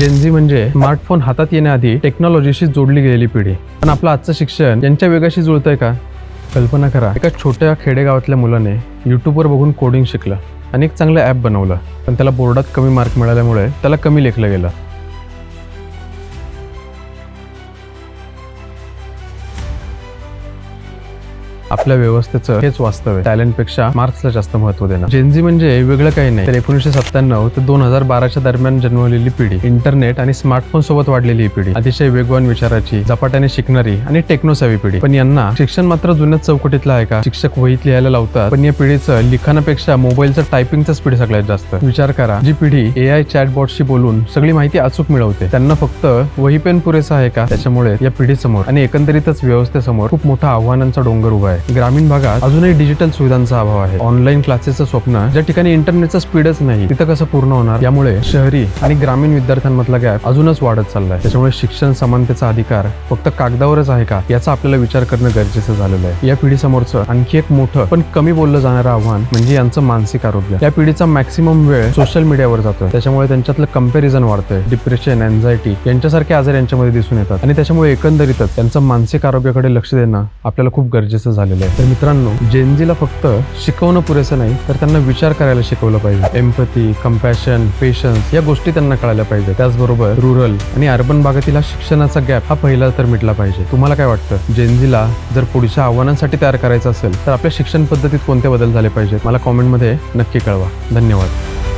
Gen Z म्हणजे smartphone हातात येण्याआधी टेक्नॉलॉजीशी जोडली गेलेली पिढी. पण आपलं आजचं शिक्षण यांच्या वेगाशी जुळतंय का? कल्पना करा. एका छोट्या खेडेगावातल्या मुलाने युट्यूबवर बघून कोडिंग शिकलं आणि एक चांगलं ॲप बनवलं. पण त्याला बोर्डात कमी मार्क मिळाल्यामुळे त्याला कमी लेखलं गेलं. आपल्या व्यवस्थेचं हेच वास्तव आहे. टॅलेंटपेक्षा मार्क्सला जास्त महत्त्व देणं. जेनझी म्हणजे वेगळं काही नाही. तर एकोणीशे सत्त्याण्णव ते दोन हजार बाराच्या दरम्यान जन्मलेली पिढी इंटरनेट आणि स्मार्टफोन सोबत वाढलेली ही पिढी अतिशय वेगवान विचाराची झपाट्याने शिकणारी आणि टेक्नोसावी पिढी. पण यांना शिक्षण मात्र जुन्याच चौकटीतलं आहे का? शिक्षक वहीत लिहायला लावतात पण या पिढीचं लिखाणापेक्षा मोबाईलचं टायपिंगचं स्पीड सगळ्यात जास्त. विचार करा जी पिढी ए आय चॅटबॉटशी बोलून सगळी माहिती अचूक मिळवते त्यांना फक्त वही पेन पुरेसा आहे का? त्याच्यामुळे या पिढीसमोर आणि एकंदरीतच व्यवस्थेसमोर खूप मोठा आव्हानांचा डोंगर उभा आहे. ग्रामीण भागात अजूनही डिजिटल सुविधांचा अभाव आहे. ऑनलाईन क्लासेसचं स्वप्न ज्या ठिकाणी इंटरनेटचा स्पीडच नाही तिथं कसं पूर्ण होणार? यामुळे शहरी आणि ग्रामीण विद्यार्थ्यांमधला गॅप अजूनच वाढत चाललाय. त्याच्यामुळे शिक्षण समानतेचा अधिकार फक्त कागदावरच आहे का याचा आपल्याला विचार करणं गरजेचं झालेलं आहे. या पिढीसमोरचं आणखी एक मोठं पण कमी बोललं जाणारं आव्हान म्हणजे यांचं मानसिक आरोग्य. या पिढीचा मॅक्सिमम वेळ सोशल मीडियावर जातोय. त्याच्यामुळे त्यांच्यातलं कंपॅरिझन वाढतंय. डिप्रेशन अँझायटी यांच्यासारखे आजार यांच्यामध्ये दिसून येतात. आणि त्याच्यामुळे एकंदरीतच त्यांचं मानसिक आरोग्याकडे लक्ष देणं आपल्याला खूप गरजेचं झालं आलेले आहे. तर मित्रांनो जेनजीला फक्त शिकवणं पुरेसं नाही तर त्यांना विचार करायला शिकवलं पाहिजे. एम्पथी कम्पॅशन पेशन्स या गोष्टी त्यांना कळायला पाहिजे त्याचबरोबर रुरल आणि अर्बन भागातील हा शिक्षणाचा गॅप हा पहिला तर मिटला पाहिजे. तुम्हाला काय वाटतं? जेनजीला जर पुढच्या आव्हानांसाठी तयार करायचं असेल तर आपल्या शिक्षण पद्धतीत कोणते बदल झाले पाहिजेत? मला कॉमेंटमध्ये नक्की कळवा. धन्यवाद.